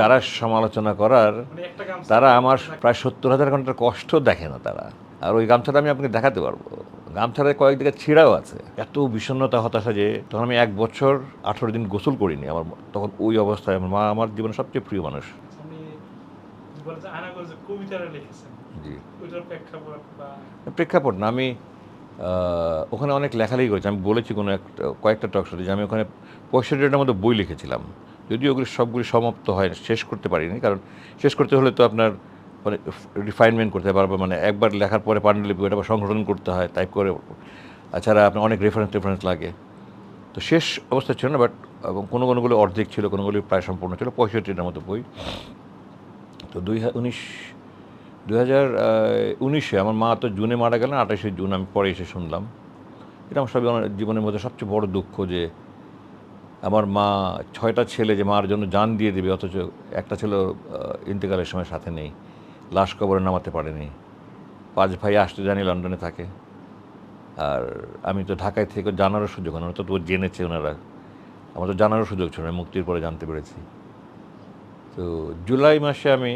যারা সমালোচনা করার মানে তারা আমার প্রায় সত্তর হাজার ঘণ্টার কষ্ট দেখে না তারা। আর ওই গামছাটা আমি আপনাকে দেখাতে পারব। গামছাটা কয়েক দিকে ছিঁড়াও আছে। এত বিষণ্ণতা হতাশা যে তখন আমি এক বছর আঠেরো দিন গোসল করিনি আমার তখন ওই অবস্থায় আমার মা আমার জীবনের সবচেয়ে প্রিয় মানুষ। জি। প্রেক্ষাপট না আমি ওখানে অনেক লেখালেখি করেছি। আমি বলেছি কোনো একটা কয়েকটা টক শোতে যে আমি ওখানে পঁয়ষট্টিটার মতো বই লিখেছিলাম। যদিও ওগুলি সবগুলি সমাপ্ত হয় শেষ করতে পারিনি, কারণ শেষ করতে হলে তো আপনার মানে রিফাইনমেন্ট করতে পারবে মানে একবার লেখার পরে পাণ্ডুলিপি ওটা সংশোধন করতে হয় টাইপ করে তাছাড়া আপনার অনেক রেফারেন্স রেফারেন্স লাগে। তো শেষ অবস্থা ছিল না বাট এবং কোনো কোনোগুলো অর্ধেক ছিল কোনোগুলি প্রায় সম্পূর্ণ ছিল পঁয়ষট্টিটার মতো বই। তো দুই উনিশ দু হাজার উনিশে আমার মা তো জুনে মারা গেলেন, আঠাশে জুন আমি পরে এসে শুনলাম। এটা আমার সব জীবনের মধ্যে সবচেয়ে বড় দুঃখ যে আমার মা ছয়টা ছেলে যে মার জন্য জান দিয়ে দেবে, অথচ একটা ছিল ইন্তেকালের সময় সাথে নেই, লাশ কবরে নামাতে পারেনি। পাঁচ ভাই আসতে জানি লন্ডনে থাকে। আর আমি তো ঢাকায় থেকে জানারও সুযোগ হয় তো জেনেছে ওনারা। আমার তো জানারও সুযোগ ছিল মুক্তির পরে জানতে পেরেছি। তো জুলাই মাসে আমি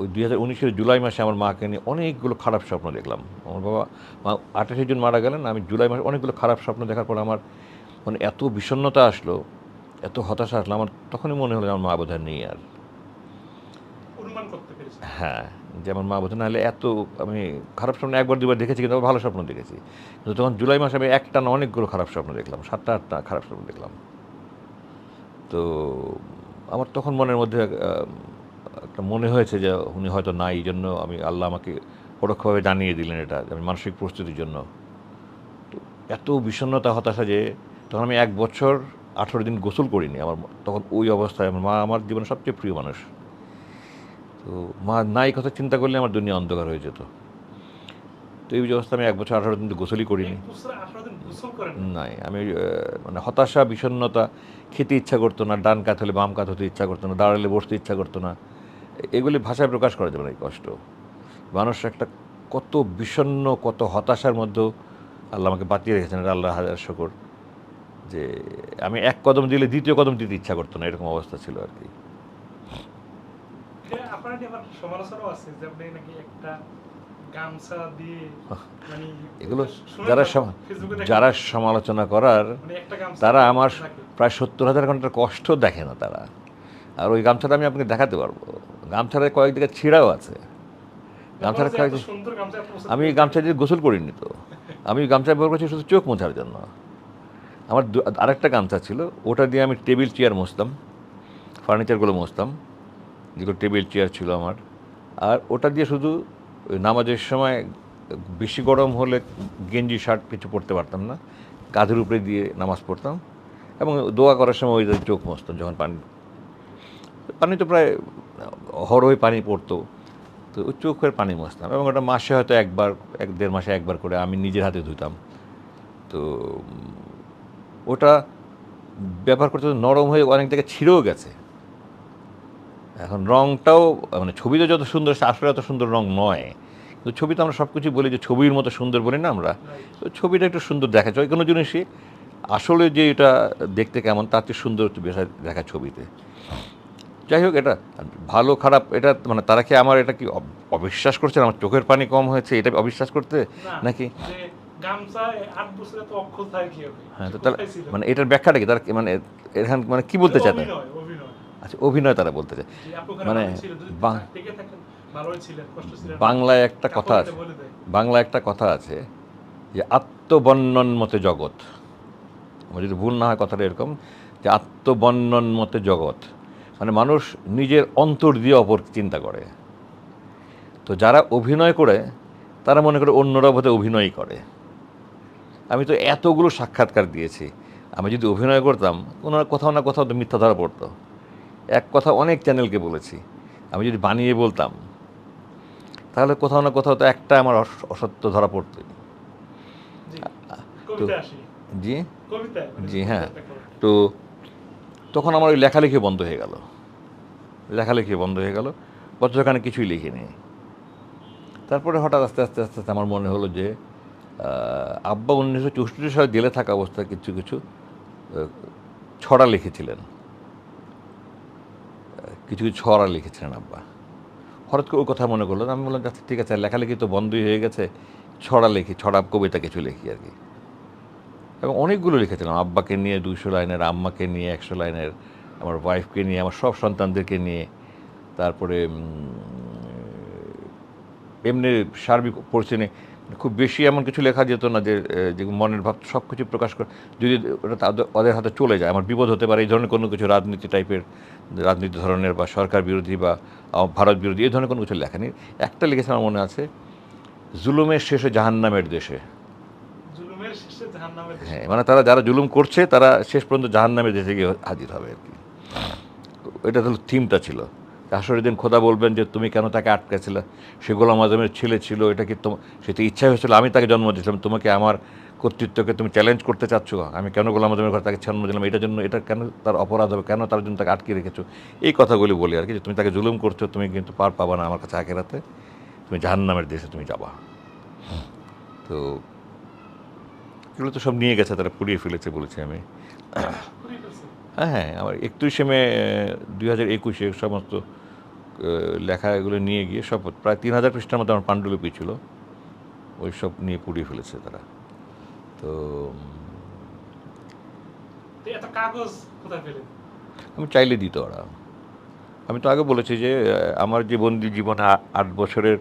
ওই দুই হাজার উনিশের জুলাই মাসে আমার মাকে নিয়ে অনেকগুলো খারাপ স্বপ্ন দেখলাম। আমার বাবা, মা আঠাশে জুন মারা গেলেন, আমি জুলাই মাসে অনেকগুলো খারাপ স্বপ্ন দেখার পর আমার মানে এত বিষণ্ণতা আসলো এত হতাশা আসলো আমার তখনই মনে হলো আমার মা বোধহয় নেই আর। হ্যাঁ যে আমার মা বোধহয় নাহলে এত আমি খারাপ স্বপ্ন একবার দুবার দেখেছি কিন্তু ভালো স্বপ্ন দেখেছি। কিন্তু তখন জুলাই মাসে আমি একটা না অনেকগুলো খারাপ স্বপ্ন দেখলাম সাতটা আটটা খারাপ স্বপ্ন দেখলাম। তো আমার তখন মনের মধ্যে একটা মনে হয়েছে যে উনি হয়তো নাই এই জন্য আমি আল্লাহ আমাকে পরোক্ষভাবে জানিয়ে দিলেন এটা আমি মানসিক প্রস্তুতির জন্য। তো এত বিষণ্ণতা হতাশা যে তখন আমি এক বছর আঠেরো দিন গোসল করিনি আমার তখন ওই অবস্থায় আমার মা আমার জীবনের সবচেয়ে প্রিয় মানুষ। তো মা নাই কথা চিন্তা করলে আমার দুনিয়া অন্ধকার হয়ে যেত। তো এই অবস্থা আমি এক বছর আঠারো দিন গোসলই করিনি। নাই আমি মানে হতাশা বিষণ্ণতা খেতে ইচ্ছা করতো না ডান কাত হলে বাম কাত হতে ইচ্ছা করতো না দাঁড়ালে বসতে ইচ্ছা করতো না এগুলি ভাষায় প্রকাশ করা যাবে না এই কষ্ট। মানুষ একটা কত বিষণ্ণ কত হতাশার মধ্যেও আল্লাহ আমাকে বাঁচিয়ে রেখেছেন আল্লাহ হাজার শকর। যে আমি এক কদম দিলে দ্বিতীয় কদম দিতে ইচ্ছা করতো না এরকম অবস্থা ছিল আর কি। মানে এগুলো যারা যারা সমালোচনা করার মানে তারা আমার প্রায় সত্তর হাজার ঘণ্টার কষ্ট দেখে না তারা। আর ওই গামছাটা আমি আপনাকে দেখাতে পারব। গামছাটা কয়েক ছিঁড়াও আছে। গামছাটা কয়েক আমি গামছা দিয়ে গোসল করিনি তো। আমি গামছা ব্যবহার করছি শুধু চোখ মোছার জন্য। আমার আরেকটা গামছা ছিল, ওটা দিয়ে আমি টেবিল চেয়ার মুছতাম, ফার্নিচারগুলো মুছতাম, যেগুলো টেবিল চেয়ার ছিল আমার। আর ওটা দিয়ে শুধু নামাজের সময় বেশি গরম হলে গেঞ্জি, শার্ট কিছু পরতে পারতাম না, কাঁধের উপরে দিয়ে নামাজ পড়তাম এবং দোয়া করার সময় ওই চোখ মুছতাম যখন পানি পানি তো প্রায় হরহই পানি পড়তো, তো ওই চোখের পানি মুছতাম এবং ওটা মাসে হয়তো একবার, এক দেড় মাসে একবার করে আমি নিজের হাতে ধুতাম। তো ওটা ব্যবহার করতে নরম হয়ে অনেক জায়গায় ছিঁড়েও গেছে। এখন রংটাও মানে ছবিতে যত সুন্দর আসলে অত সুন্দর রং নয়। কিন্তু ছবিতে আমরা সব কিছু বলি যে ছবির মতো সুন্দর বলি না আমরা। তো ছবিটা একটু সুন্দর দেখা যায়। কোনো জিনিসই আসলে যে এটা দেখতে কেমন তার চেয়ে সুন্দর একটু বেশি দেখা ছবিতে। যাই হোক এটা ভালো খারাপ এটা মানে তারা কি আমার এটা কি অবিশ্বাস করছে? আমার চোখের পানি কম হয়েছে এটা অবিশ্বাস করতে? নাকি? হ্যাঁ তো তাহলে মানে এটার ব্যাখ্যাটা কি? তারা মানে এখানে মানে কি বলতে চায় আচ্ছা অভিনয় তারা বলতে চায়। মানে। বাংলায় একটা কথা আছে। বাংলায় একটা কথা আছে যে আত্মবর্ণন মতে জগৎ। আমার যদি ভুল না হয় কথাটা এরকম যে আত্মবর্ণন মতে জগৎ। মানে মানুষ নিজের অন্তর দিয়ে অপর চিন্তা করে। তো যারা অভিনয় করে তারা মনে করে অন্যরা বোধহয় অভিনয় করে। আমি তো এতগুলো সাক্ষাৎকার দিয়েছি। আমি যদি অভিনয় করতাম ওনার কোথাও না কোথাও তো মিথ্যা ধরা পড়তো। এক কথা অনেক চ্যানেলকে বলেছি। আমি যদি বানিয়ে বলতাম তাহলে কোথাও না কোথাও তো একটা আমার অস- অসত্য ধরা পড়তোই। জি, জি? মানে জি, হ্যাঁ। তো তখন আমার ওই লেখালেখি বন্ধ হয়ে গেল। লেখালেখি বন্ধ হয়ে গেল। বছরখানে কিছুই লিখিনি। তারপরে হঠাৎ আস্তে আস্তে আস্তে আস্তে আমার মনে হলো যে আব্বা উনিশশো চৌষট্টি সালে জেলে থাকা অবস্থায় কিছু কিছু ছড়া লিখেছিলেন। কিছু কিছু ছড়া লিখেছিলেন আব্বা। হঠাৎ করে ওই কথা মনে করল, আমি বললাম আচ্ছা ঠিক আছে, লেখালেখি তো বন্ধই হয়ে গেছে, ছড়া লিখি, ছড়া কবিতা কিছু লিখি আর কি। এবং অনেকগুলো লিখেছিলাম, আব্বাকে নিয়ে দুশো লাইনের, আম্মাকে নিয়ে একশো লাইনের, আমার ওয়াইফকে নিয়ে, আমার সব সন্তানদেরকে নিয়ে, তারপরে এমনি সার্বিক পরিস্থিতি খুব বেশি এমন কিছু লেখা যেত না যে যে মনের ভাব সব কিছু প্রকাশ করে। যদি ওটা তাদের ওদের হাতে চলে যায় আমার বিপদ হতে পারে এই ধরনের কোনো কিছু রাজনীতি টাইপের রাজনীতি ধরনের বা সরকার বিরোধী বা ভারত বিরোধী এই ধরনের কোনো কিছু লেখা নেই। একটা লিখেছে আমার মনে আছে জুলুমের শেষে জাহান্নামের দেশে। হ্যাঁ মানে তারা যারা জুলুম করছে তারা শেষ পর্যন্ত জাহান্নামের দেশে গিয়ে হাজির হবে আর কি। এটা হলো থিমটা ছিল। আসরের দিন খোদা বলবেন যে তুমি কেন তাকে আটকেছিলে? সে গোলাম আজমের ছেলে ছিল এটা কি তোমার সেটা ইচ্ছা হয়েছিল আমি তাকে জন্ম দিয়েছিলাম। তোমাকে আমার কর্তৃত্বকে তুমি চ্যালেঞ্জ করতে চাচ্ছ? আমি কেন গোলাম আজমের ঘরে তাকে জন্ম দিলাম? এটার জন্য এটা কেন তার অপরাধ হবে? কেন তার জন্য তাকে আটকে রেখেছো? এই কথাগুলি বলি আর কি যে তুমি তাকে জুলুম করছ তুমি কিন্তু পার পাবা না আমার কাছে আখেরাতে। তুমি জাহান্নামের দেশে তুমি যাবা। তো এগুলো তো সব নিয়ে গেছে তারা পুড়িয়ে ফেলেছে বলেছি আমি। হ্যাঁ হ্যাঁ আমার একত্রিশে মে দুই হাজার একুশে সমস্ত লেখা এগুলো নিয়ে গিয়ে সব প্রায় তিন হাজার পৃষ্ঠার মতো আমার পাণ্ডুলিপি ছিল। ওই সব নিয়ে পুড়িয়ে ফেলেছে তারা। তো আমি চাইলে দিত ওরা। আমি তো আগে বলেছি যে আমার যে বন্দি জীবনে আট বছরের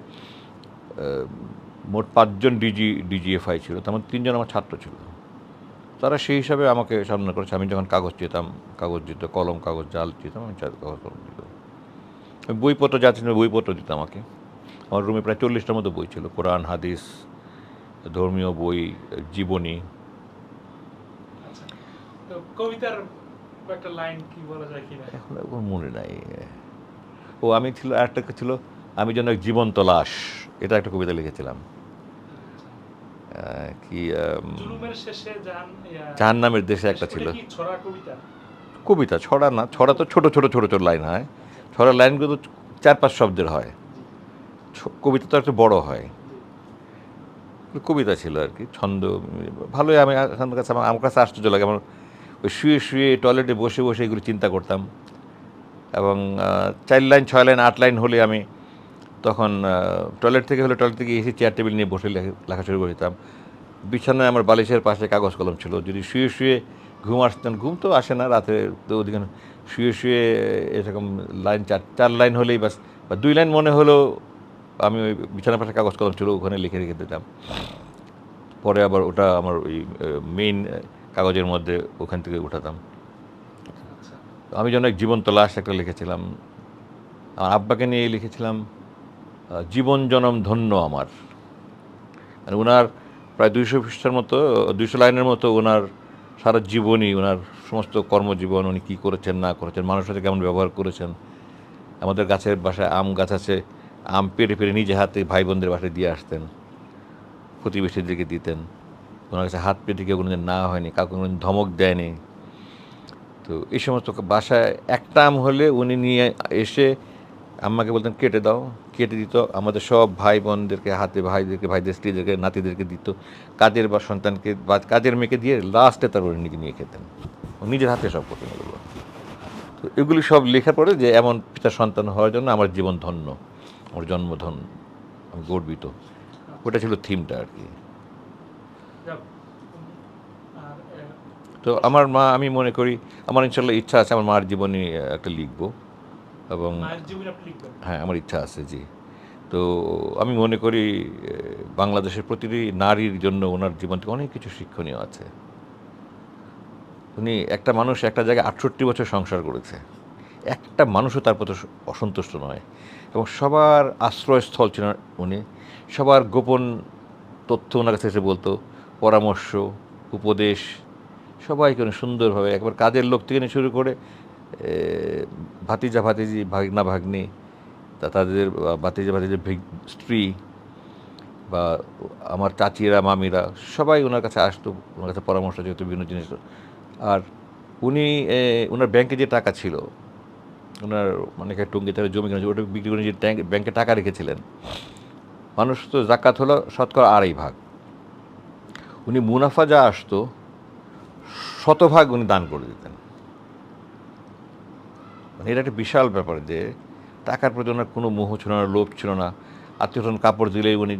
মোট পাঁচজন ডিজি ডিজিএফআই ছিল তেমন তিনজন আমার ছাত্র ছিল। তারা সেই হিসাবে আমাকে সামনে করেছে। আমি যখন কাগজ চেতাম কাগজ দিত কলম কাগজ জাল চেতাম আমি কাগজ কলম দিত আমি বইপত্র যা ছিল বইপত্র দিত আমাকে। আমার রুমে প্রায় চল্লিশটার মতো বই ছিল। কোরআন হাদিস ধর্মীয় বই জীবনী। আচ্ছা। কবিতার লাইন কি বলা যায় কিনা? এখন এখন মনে নাই। ও আমি ছিল একটা ছিল আমি যেন এক জীবন্ত লাশ। এটা একটা কবিতা লিখেছিলাম। কি আম, জুলুমের জাহান জাহান্নামের দেশে একটা ছিল। কবিতা? ছড়া না ছড়া তো ছোট ছোট ছোট ছোট লাইন হয়। ছড়া লাইনগুলো তো চার পাঁচ শব্দের হয়। কবিতা তো একটু বড় হয়। কবিতা ছিল আর কি, ছন্দ, ভালোই আমি এখন কাছে আমার আমার কাছে আশ্চর্য লাগে। আমার ওই শুয়ে শুয়ে টয়লেটে বসে বসে এগুলো চিন্তা করতাম এবং চার লাইন, ছয় লাইন, আট লাইন হলে আমি তখন টয়লেট থেকে হলে টয়লেট থেকে এসে চেয়ার টেবিল নিয়ে বসে লেখা শুরু করে দিতাম। বিছানায় আমার বালিশের পাশে কাগজ কলম ছিল। যদি শুয়ে শুয়ে ঘুম আসতেন ঘুম তো আসে না, রাতে তো ওদিকে শুয়ে শুয়ে এরকম লাইন চার চার লাইন হলেই বাস, বা দুই লাইন মনে হলো আমি ওই বিছানা পাশে কাগজ কলম ছিল, ওখানে লিখে রেখে দিতাম। পরে আবার ওটা আমার ওই মেইন কাগজের মধ্যে ওখান থেকে উঠাতাম। আমি যেন এক জীবন্ত লাশ একটা লিখেছিলাম। আমার আব্বাকে নিয়ে লিখেছিলাম জীবন জনম ধন্য আমার। মানে ওনার প্রায় দুইশো পৃষ্ঠার মতো, দুইশো লাইনের মতো ওনার সারা জীবনই ওনার সমস্ত কর্মজীবন উনি কী করেছেন, না করেছেন মানুষের সাথে কেমন ব্যবহার করেছেন। আমাদের গাছের বাসায় আম গাছ আছে, আম পেড়ে পেরে নিজে হাতে ভাই বোনদের বাসায় দিয়ে আসতেন প্রতিবেশীদেরকে দিতেন। ওনার কাছে হাত পেটে কেউ কোনোদিন না হয়নি, কাউকে কোনোদিন ধমক দেয়নি। তো এই সমস্ত বাসায় একটা আম হলে উনি নিয়ে এসে আম্মাকে বলতেন কেটে দাও কেটে দিত। আমাদের সব ভাই বোনদেরকে হাতে ভাইদেরকে ভাইদের স্ত্রীদেরকে নাতিদেরকে দিত। কাজের বা সন্তানকে বা কাজের মেয়েকে দিয়ে লাস্টে তার উনি নিজে নিয়ে খেতেন। ও নিজের হাতে সব করতেন এগুলো। তো এগুলি সব লেখার পরে যে এমন পিতা সন্তান হওয়ার জন্য আমার জীবন ধন্য আমার জন্ম ধন্য আমি গর্বিত। ওটা ছিল থিমটা আর কি। তো আমার মা আমি মনে করি আমার ইনশাল্লাহ ইচ্ছা আছে আমার মার জীবনী একটা লিখব। এবং হ্যাঁ আমার ইচ্ছা আছে জি। তো আমি মনে করি বাংলাদেশের প্রতিটি নারীর জন্য ওনার জীবন থেকে অনেক কিছু শিক্ষণীয় আছে। উনি একটা মানুষ একটা জায়গায় আটষট্টি বছর সংসার করেছে। একটা মানুষও তার প্রতি অসন্তুষ্ট নয়। এবং সবার আশ্রয়স্থল ছিলেন উনি। সবার গোপন তথ্য ওনার কাছে এসে বলতো পরামর্শ উপদেশ সবাইকে উনি সুন্দরভাবে একবার কাজের লোক থেকে শুরু করে ভাতিজা, ভাতিজি, ভাগনা, ভাগ্নি, তা তাদের ভাতিজা ভাতিজা স্ত্রী, বা আমার চাচিরা, মামিরা, সবাই ওনার কাছে আসতো, ওনার কাছে পরামর্শ যেহেতু বিভিন্ন জিনিস। আর উনি ওনার ব্যাংকে যে টাকা ছিল ওনার মানে টঙ্গি তার জমি কিনেছে ওটা বিক্রি করে যে ব্যাংকে টাকা রেখেছিলেন। মানুষ তো জাকাত হলো শতকরা আড়াই ভাগ। উনি মুনাফা যা আসতো, শতভাগ উনি দান করে দিতেন। মানে এটা একটা বিশাল ব্যাপার যে টাকার প্রতি ওনার কোনো মোহ ছিল না লোভ ছিল না। আত্মীয় কাপড় দিলেই উনি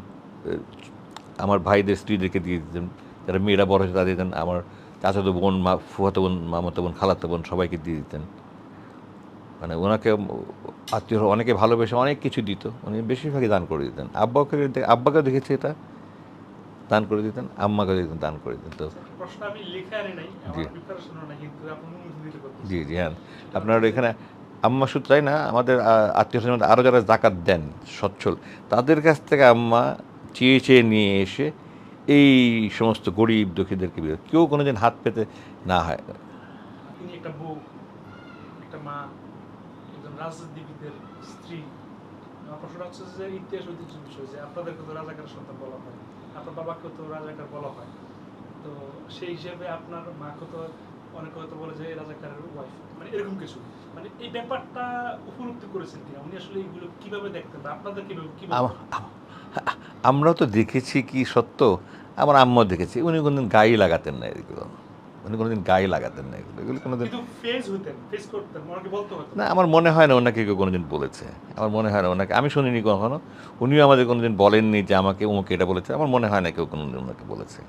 আমার ভাইদের স্ত্রীদেরকে দিয়ে দিতেন। যারা মেয়েরা বড় হয়েছে তাদের দিতেন। আমার চাচাতো বোন, মা ফুয়াতো বোন, মামাতো বোন, খালাতো বোন সবাইকে দিয়ে দিতেন। মানে ওনাকে আত্মীয় অনেকে ভালোবেসে অনেক কিছু দিত। উনি বেশিরভাগই দান করে দিতেন। আব্বাকে আব্বাকে দেখেছি এটা। দান করে দিতেন আম্মাকে দিতেন দান করে দিতেন তো জি। জি হ্যাঁ। আপনার এখানে আম্মা শুধু তাই না আমাদের আত্মীয় স্বজন আরও যারা জাকাত দেন সচ্ছল তাদের কাছ থেকে আম্মা চেয়ে চেয়ে নিয়ে এসে এই সমস্ত গরিব দুঃখীদেরকে বিরোধ কেউ কোনো দিন হাত পেতে না হয়। একটা বউ একটা মা একজন রাজনীতিবিদের স্ত্রী। আমার হচ্ছে যে ইতিহাস ঐতিহ্য বিষয় যে আপনাদেরকে তো রাজাকার সন্তান বলা হয়। আপনার বাবাকে তো রাজাকার বলা হয়। তো সেই হিসেবে আপনার মাকে তো অনেকে হয়তো বলে যে রাজাকারের ওয়াইফ মানে এরকম কিছু। মানে এই ব্যাপারটা উপলব্ধি করেছেন কিনা উনি আসলে এইগুলো কীভাবে দেখতেন? আপনাদের কীভাবে কীভাবে আম- আম- আমরাও তো দেখেছি কি সত্য? আমার আম্মা দেখেছি। উনি কোনদিন গায়ে লাগাতেন না এগুলো উনি কোনোদিন গায়ে লাগাতেন না এগুলো এগুলো কোনোদিন না আমার মনে হয় না ওনাকে কেউ কোনোদিন বলেছে। আমার মনে হয় না ওনাকে আমি শুনিনি কখনো। উনিও আমাদের কোনোদিন বলেননি যে আমাকে উমুকে এটা বলেছে। আমার মনে হয় না কেউ কোনোদিন ওনাকে বলেছে।